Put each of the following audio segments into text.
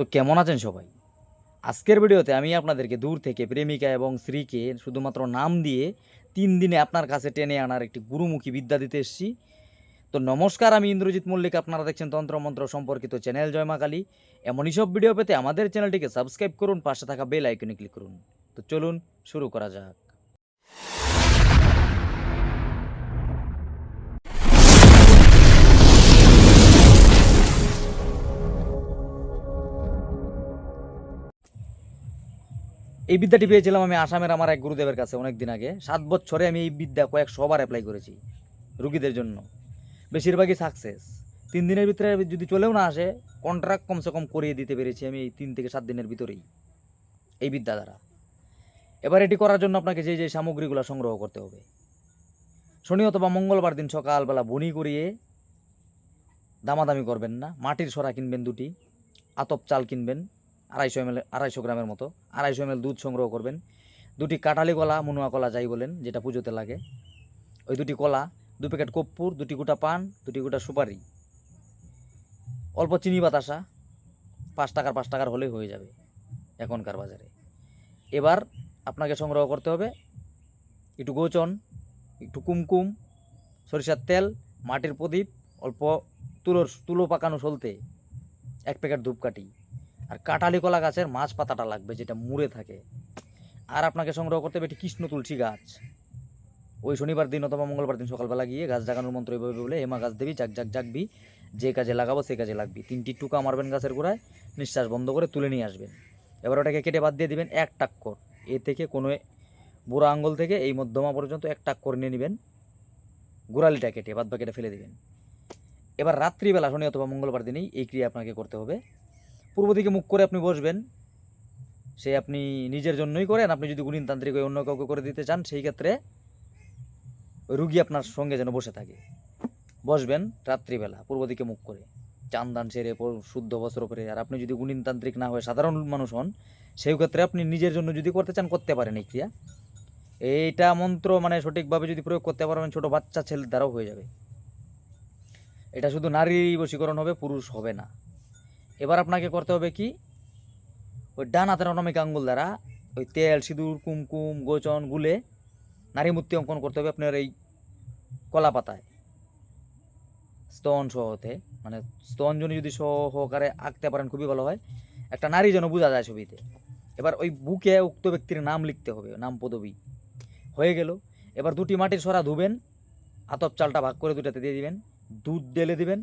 তো কেমন আছেন সবাই? আজকের ভিডিওতে আমি আপনাদেরকে দূর থেকে প্রেমিকা এবং স্ত্রীকে শুধুমাত্র নাম দিয়ে তিন দিনে আপনার কাছে টেনে আনার একটি গুরুমুখী বিদ্যা দিতে এসেছি। তো নমস্কার, আমি ইন্দ্রজিৎ মল্লিক, আপনারা দেখছেন তন্ত্রমন্ত্র সম্পর্কিত চ্যানেল জয়মা কালী। এমনই সব ভিডিও পেতে আমাদের চ্যানেলটিকে সাবস্ক্রাইব করুন, পাশে থাকা বেল আইকনে ক্লিক করুন। তো চলুন শুরু করা যাক। এই বিদ্যাটি পেয়েছিলাম আমি আসামের আমার এক গুরুদেবের কাছে অনেক দিন আগে। সাত বছরে আমি এই বিদ্যা কয়েক সবার অ্যাপ্লাই করেছি রুগীদের জন্য। বেশিরভাগই সাকসেস তিন দিনের ভিতরে যদি চলেও না আসে কন্ট্রাক্ট কমসে কম করিয়ে দিতে পেরেছি আমি এই তিন থেকে সাত দিনের ভিতরেই এই বিদ্যা দ্বারা। এবার এটি করার জন্য আপনাকে যে যে সামগ্রীগুলো সংগ্রহ করতে হবে। শনি অথবা মঙ্গলবার দিন সকালবেলা বনি করিয়ে দামাদামি করবেন না। মাটির সরা কিনবেন দুটি, আতপ চাল কিনবেন আড়াইশো এম আড়াইশো গ্রামের মতো। আড়াইশো এম দুধ সংগ্রহ করবেন। দুটি কাটালি কলা, মুনুয়া কলা যাই বলেন, যেটা পুজোতে লাগে। ওই দুটি কলা, দু প্যাকেট কর্পূর দুটি গোটা পান, দুটি গোটা সুপারি। অল্প চিনি বাতাসা, পাঁচ টাকার পাঁচ টাকার হলেই হয়ে যাবে এখনকার বাজারে। এবার আপনাকে সংগ্রহ করতে হবে একটু গোচন, একটু কুমকুম, সরিষার তেল, মাটির প্রদীপ, অল্প তুলোর, তুলো পাকানো সলতে এক প্যাকেট ধূপকাঠি। আর কাঁঠালি কলা গাছের মাছ পাতাটা লাগবে যেটা মুড়ে থাকে। আর আপনাকে সংগ্রহ করতে হবে একটি কৃষ্ণ তুলসী গাছ। ওই শনিবার দিন অথবা মঙ্গলবার দিন সকালবেলা গিয়ে গাছ জাগানোর মন্ত্র এইভাবে বলে, হেমা গাছ দেবী জাগ জাগ জাগবি যে কাজে লাগাবো সে কাজে লাগবি। তিনটি টুকা মারবেন গাছের গোড়ায়, নিঃশ্বাস বন্ধ করে তুলে নিয়ে আসবেন। এবার ওটাকে কেটে বাদ দিয়ে দিবেন এক টাক্কর এ থেকে কোনো বুড়ো আঙ্গুল থেকে এই মধ্যমা পর্যন্ত এক টাক্কর নিয়ে নেবেন। গোড়ালিটা কেটে বাদ বাকিটা ফেলে দিবেন। এবার রাত্রিবেলা, শনি অথবা মঙ্গলবার দিনেই এই ক্রিয়া আপনাকে করতে হবে। পূর্ব দিকে মুখ করে আপনি বসবেন। সে আপনি নিজের জন্যই করেন, আপনি যদি গুণিনতান্ত্রিক হয়ে অন্য কাউকে করে দিতে চান, সেই ক্ষেত্রে রুগী আপনার সঙ্গে যেন বসে থাকে। বসবেন রাত্রিবেলা, পূর্ব দিকে মুখ করে। চান দান সেরে শুদ্ধ বস্ত্র পরে। আর আপনি যদি গুণিনতান্ত্রিক না হয়ে সাধারণ মানুষ হন, সেই ক্ষেত্রে আপনি নিজের জন্য যদি করতে চান, করতে পারেন এই ক্রিয়া। এইটা মন্ত্র মানে সঠিকভাবে যদি প্রয়োগ করতে পারবেন, ছোট বাচ্চা ছেলের দ্বারাও হয়ে যাবে। এটা শুধু নারী বশীকরণ হবে, পুরুষ হবে না। এবার আপনাকে করতে হবে কি? ওই ডান হাতের অনামিক আঙ্গুল দ্বারা ওই তেল, সিঁদুর, কুমকুম, গোচন, গুলে নারী মূর্তি অঙ্কন করতে হবে আপনার এই কলা পাতায়। স্তন সহতে মানে স্তন জনি যদি সহকারে আঁকতে পারেন, খুবই ভালো হয়। একটা নারী যেন বোঝা যায় ছবিতে। এবার ওই বুকে উক্ত ব্যক্তির নাম লিখতে হবে, নাম পদবী। হয়ে গেল। এবার দুটি মাটির সরা ধুবেন, আতপ চালটা ভাগ করে দুটাতে দিয়ে দিবেন, দুধ ডেলে দিবেন,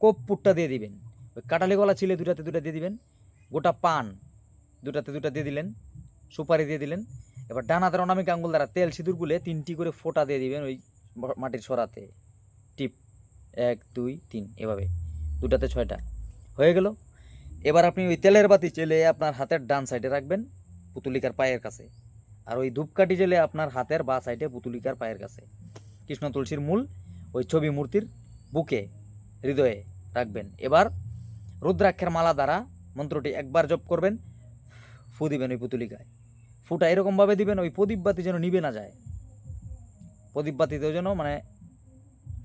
কপ্পুরটা দিয়ে দিবেন। কাটালি গলা ছিলে দুটাতে দুটা দিয়ে দিবেন, গোটা পান দুটাতে দুটা দিয়ে দিলেন, সুপারি দিয়ে দিলেন। এবার ডান হাতের অনামিক আঙ্গুল দ্বারা তেল সিঁদুর গুলে তিনটি করে ফোঁটা দিয়ে দিবেন ওই মাটির সরাতে। টিপ, এক, দুই, তিন, এভাবে। দুটাতে ছয়টা। হয়ে গেল। এবার আপনি ওই তেলের বাতি চেলে আপনার হাতের ডান সাইডে রাখবেন পুতুলিকার পায়ের কাছে। আর ওই ধূপকাঠি জেলে আপনার হাতের বা সাইডে পুতুলিকার পায়ের কাছে। কৃষ্ণ তুলসীর মূল, ওই ছবি মূর্তির বুকে, হৃদয়ে রাখবেন। এবার রুদ্রাক্ষের মালা দ্বারা মন্ত্রটি একবার জপ করবেন, ফু দিবেন ওই পুতুলিকায়। ফুটা এরকমভাবে দিবেন, ওই প্রদীপ বাতি যেন নিবে না যায়। প্রদীপ বাতিতেও যেন মানে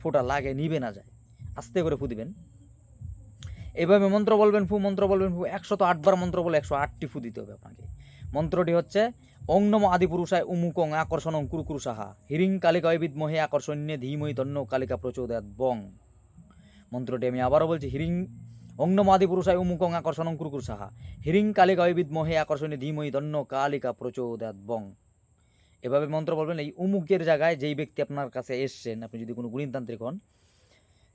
ফুটা লাগে, নিবে না যায়। আস্তে করে ফু দিবেন। এভাবে মন্ত্র বলবেন ফু, মন্ত্র বলবেন ফু, একশত আটবার মন্ত্র বলে একশো আটটি ফু দিতে হবে আপনাকে। মন্ত্রটি হচ্ছে, ওং নম আদিপুরুষায় উমুকং আকর্ষণং কুরুকুরু সাহা হিরিং কালিকা বিদমহে আকর্ষণ্যে ধীমহি ধন্য কালিকা প্রচোদয়াত বং। মন্ত্রটি আমি আবারও বলছি, হিরিং ওং নম আদিপুরুষায় উমুকং আকর্ষণং কুরুকুরু সাহা হিরিং কালিকা বিদমহে আকর্ষণে ধীমহি ধন্য কালিকা প্রচোদয়াত বং এভাবে মন্ত্র বলবেন, এই উমুকের জায়গায় যেই ব্যক্তি আপনার কাছে এসছেন, আপনি যদি কোনো গুণিনতান্ত্রিক হন,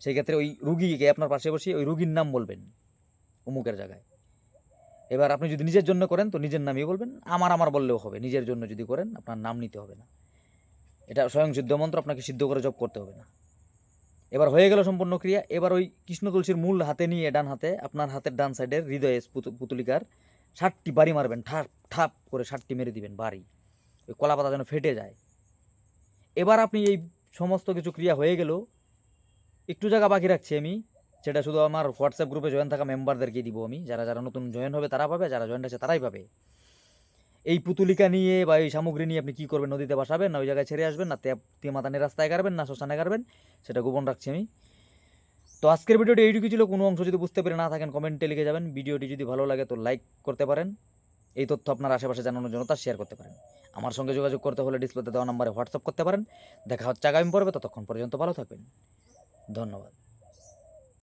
সেই ক্ষেত্রে ওই রুগীকে আপনার পাশে বসিয়ে ওই রুগীর নাম বলবেন, উমুকের জায়গায়। এবার আপনি যদি নিজের জন্য করেন, তো নিজের নামই বলবেন, আমার আমার বললেও হবে, নিজের জন্য যদি করেন, আপনার নাম নিতে হবে না। এটা স্বয়ং সিদ্ধ মন্ত্র, আপনাকে সিদ্ধ করে জপ করতে হবে না। এবার হয়ে গেল সম্পূর্ণ ক্রিয়া। এবার ওই কৃষ্ণ তুলসীর মূল হাতে নিয়ে, ডান হাতে, আপনার হাতের ডান সাইডের হৃদয়ে পুতু- পুতুলিকার ষাটটি বাড়ি মারবেন, ঠাপ ঠাপ করে ষাটটি মেরে দিবেন বাড়ি। ওই কলা পাতা যেন ফেটে যায়। এবার আপনি এই সমস্ত কিছু ক্রিয়া হয়ে গেল। একটু জায়গা বাকি রাখছি আমি সেটা শুধু আমার হোয়াটসঅ্যাপ গ্রুপে জয়েন থাকা মেম্বারদেরকে দিব আমি। যারা যারা নতুন জয়েন হবে তারা পাবে, যারা জয়েন আছে তারাই পাবে। এই পুতুলিকা নিয়ে বা এই সামগ্রী নিয়ে আপনি কী করবেন? নদীতে বাসাবেন না, ওই জায়গায় ছেড়ে আসবেন না, তে মাতানের রাস্তায় গাড়বেন না, শ্মশানে গাড়বেন, সেটা গোপন রাখছি আমি। তো আজকের ভিডিওটি এইটুকু ছিল, কোনো অংশ যদি বুঝতে পেরে না থাকেন, কমেন্টে লিখে যাবেন। ভিডিওটি যদি ভালো লাগে তো লাইক করতে পারেন। এই তথ্য আপনার আশেপাশে জানানোর জন্য তা শেয়ার করতে পারেন। আমার সঙ্গে যোগাযোগ করতে হলে ডিসপ্লেতে দেওয়া নাম্বারে হোয়াটসঅ্যাপ করতে পারেন। দেখা হচ্ছে আগামী পর্বে, ততক্ষণ পর্যন্ত ভালো থাকবেন। ধন্যবাদ।